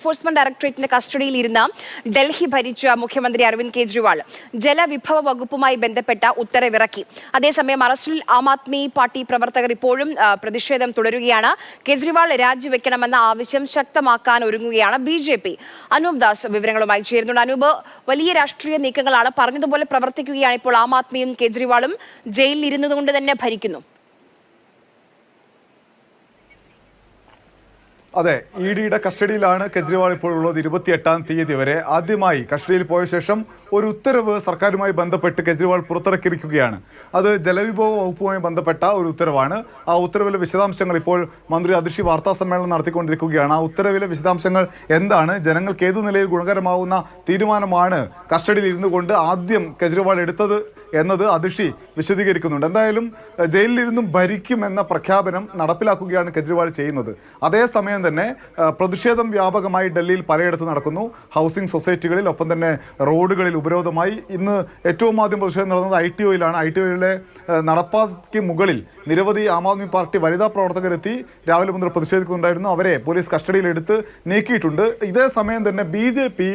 Enforcement ഡയറക്ടറേറ്റിന്റെ കസ്റ്റഡിയിൽ ഇരുന്ന ഡൽഹി ഭരിച്ച മുഖ്യമന്ത്രി അരവിന്ദ് കെജ്രിവാൾ ജലവിഭവ വകുപ്പുമായി ബന്ധപ്പെട്ട ഉത്തരവിറക്കി അതേസമയം അറസ്റ്റിൽ ആം ആദ്മി പാർട്ടി പ്രവർത്തകർ ഇപ്പോഴും പ്രതിഷേധം തുടരുകയാണ്. കെജ്രിവാൾ രാജിവെക്കണമെന്ന ആവശ്യം ശക്തമാക്കാൻ ഒരുങ്ങുകയാണ് B J P. Anoop Das വിവരങ്ങളുമായി ചേരുന്നുണ്ട്. അനൂപ് വലിയ രാഷ്ട്രീയ നീക്കങ്ങളാണ് പറഞ്ഞതുപോലെ പ്രവർത്തിക്കുകയാണ് ഇപ്പോൾ ആം ആദ്മിയും കെജ്രിവാളും ജയിലിൽ ഇരുന്നതുകൊണ്ട് തന്നെ ഭരിക്കുന്നു. അതെ ഇ ഡിയുടെ കസ്റ്റഡിയിലാണ് കെജ്രിവാൾ ഇപ്പോൾ ഉള്ളത് ഇരുപത്തിയെട്ടാം തീയതി വരെ. ആദ്യമായി കസ്റ്റഡിയിൽ പോയ ശേഷം ഒരു ഉത്തരവ് സർക്കാരുമായി ബന്ധപ്പെട്ട് കെജ്രിവാൾ പുറത്തിറക്കിയിരിക്കുകയാണ്. അത് ജലവിഭവ വകുപ്പുമായി ബന്ധപ്പെട്ട ഒരു ഉത്തരവാണ്. ആ ഉത്തരവിലെ വിശദാംശങ്ങൾ ഇപ്പോൾ മന്ത്രി അതിഷി വാർത്താ സമ്മേളനം നടത്തിക്കൊണ്ടിരിക്കുകയാണ്. ആ ഉത്തരവിലെ വിശദാംശങ്ങൾ എന്താണ്? ജനങ്ങൾക്ക് ഏതു നിലയിൽ ഗുണകരമാവുന്ന തീരുമാനമാണ് കസ്റ്റഡിയിൽ ഇരുന്നു കൊണ്ട് ആദ്യം കെജ്രിവാൾ എടുത്തത്? എന്നത് അതിഷി വിശദീകരിക്കുന്നുണ്ട്. എന്തായാലും ജയിലിലിരുന്നും ഭരിക്കുമെന്ന പ്രഖ്യാപനം നടപ്പിലാക്കുകയാണ് കെജ്രിവാൾ ചെയ്യുന്നത്. അതേസമയം തന്നെ പ്രതിഷേധം വ്യാപകമായി ഡൽഹിയിൽ പലയിടത്ത് നടക്കുന്നു. ഹൗസിംഗ് സൊസൈറ്റികളിൽ ഒപ്പം തന്നെ റോഡുകളിൽ ഉപരോധമായി. ഇന്ന് ഏറ്റവും ആദ്യം പ്രതിഷേധം നടന്നത് ഐ ടി ഒയിലാണ്. ഐ ടി ഒയിലെ നടപ്പാക്ക് മുകളിൽ നിരവധി ആം ആദ്മി പാർട്ടി വനിതാ പ്രവർത്തകരെത്തി രാവിലെ മുതൽ പ്രതിഷേധിക്കുന്നുണ്ടായിരുന്നു. അവരെ പോലീസ് കസ്റ്റഡിയിലെടുത്ത് നീക്കിയിട്ടുണ്ട്. ഇതേ സമയം തന്നെ ബി ജെ പി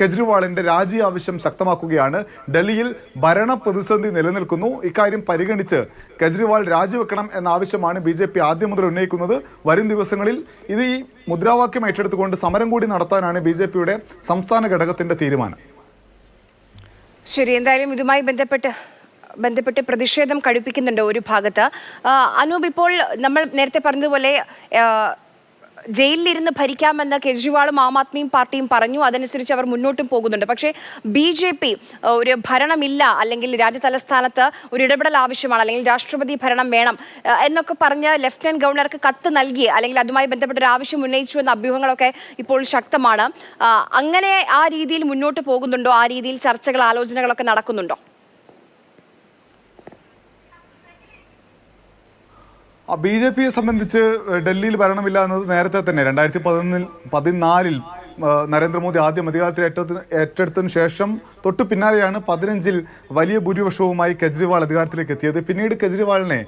കെജ്രിവാളിന്റെ രാജി ആവശ്യം ശക്തമാക്കുകയാണ്. ഡൽഹിയിൽ ഭരണ പ്രതിസന്ധി നിലനിൽക്കുന്നു. ഇക്കാര്യം പരിഗണിച്ച് കെജ്രിവാൾ രാജിവെക്കണം എന്ന ആവശ്യമാണ് ബി ജെ പി ആദ്യം മുതൽ ഉന്നയിക്കുന്നത്. വരും ദിവസങ്ങളിൽ ഇത് ഈ മുദ്രാവാക്യം ഏറ്റെടുത്തുകൊണ്ട് സമരം കൂടി നടത്താനാണ് ബി ജെ പിയുടെ സംസ്ഥാന ഘടകത്തിന്റെ തീരുമാനം. ശരി എന്തായാലും ഇതുമായി ബന്ധപ്പെട്ട് ബന്ധപ്പെട്ട് പ്രതിഷേധം കഴിപ്പിക്കുന്നുണ്ട് ഒരു ഭാഗത്ത്. അനൂപ് ഇപ്പോൾ നമ്മൾ നേരത്തെ പറഞ്ഞതുപോലെ ജയിലിലിരുന്ന് ഭരിക്കാമെന്ന് കെജ്രിവാളും ആം ആദ്മിയും പാർട്ടിയും പറഞ്ഞു. അതനുസരിച്ച് അവർ മുന്നോട്ടും പോകുന്നുണ്ട്. പക്ഷേ ബി ജെ പി ഒരു ഭരണമില്ല അല്ലെങ്കിൽ രാജ്യതലസ്ഥാനത്ത് ഒരു ഇടപെടൽ ആവശ്യമാണ് അല്ലെങ്കിൽ രാഷ്ട്രപതി ഭരണം വേണം എന്നൊക്കെ പറഞ്ഞ് ലഫ്റ്റനന്റ് ഗവർണർക്ക് കത്ത് നൽകി അല്ലെങ്കിൽ അതുമായി ബന്ധപ്പെട്ട ഒരു ആവശ്യം ഉന്നയിച്ചു എന്ന അഭ്യൂഹങ്ങളൊക്കെ ഇപ്പോൾ ശക്തമാണ്. അങ്ങനെ ആ രീതിയിൽ മുന്നോട്ട് പോകുന്നുണ്ടോ? ആ രീതിയിൽ ചർച്ചകൾ ആലോചനകളൊക്കെ നടക്കുന്നുണ്ടോ? ബി ജെ പിയെ സംബന്ധിച്ച് ഡൽഹിയിൽ ഭരണമില്ല എന്നത് നേരത്തെ തന്നെ രണ്ടായിരത്തി പതിനൊന്നിൽ പതിനാലിൽ നരേന്ദ്രമോദി ആദ്യം അധികാരത്തിൽ ഏറ്റെടുത്തിന് ഏറ്റെടുത്തതിന് ശേഷം തൊട്ടു പിന്നാലെയാണ് പതിനഞ്ചിൽ വലിയ ഭൂരിപക്ഷവുമായി കെജ്രിവാൾ അധികാരത്തിലേക്ക് എത്തിയത്. പിന്നീട് കെജ്രിവാളിനെ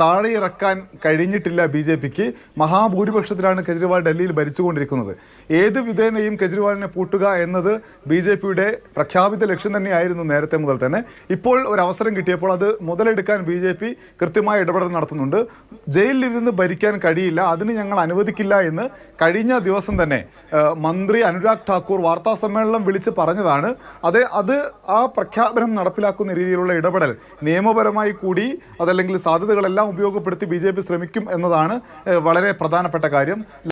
താഴെ ഇറക്കാൻ കഴിഞ്ഞിട്ടില്ല ബി ജെ പിക്ക്. മഹാഭൂരിപക്ഷത്തിലാണ് കെജ്രിവാൾ ഡൽഹിയിൽ ഭരിച്ചുകൊണ്ടിരിക്കുന്നത്. ഏത് വിധേനയും കെജ്രിവാളിനെ പൂട്ടുക എന്നത് ബി ജെ പിയുടെ പ്രഖ്യാപിത ലക്ഷ്യം തന്നെയായിരുന്നു നേരത്തെ മുതൽ തന്നെ. ഇപ്പോൾ ഒരു അവസരം കിട്ടിയപ്പോൾ അത് മുതലെടുക്കാൻ ബി ജെ പി കൃത്യമായ ഇടപെടൽ നടത്തുന്നുണ്ട്. ജയിലിലിരുന്ന് ഭരിക്കാൻ കഴിയില്ല. അതിന് ഞങ്ങൾ അനുവദിക്കില്ല എന്ന് കഴിഞ്ഞ ദിവസം തന്നെ ആ, മന്ത്രി അനുരാഗ് ഠാക്കൂർ വാർത്താ സമ്മേളനം വിളിച്ച് പറഞ്ഞതാണ്. അത് അത് ആ പ്രഖ്യാപനം നടപ്പിലാക്കുന്ന രീതിയിലുള്ള ഇടപെടൽ നിയമപരമായി കൂടി അതല്ലെങ്കിൽ സാധ്യതകളെല്ലാം ഉപയോഗപ്പെടുത്തി ബി ശ്രമിക്കും എന്നതാണ് വളരെ പ്രധാനപ്പെട്ട കാര്യം.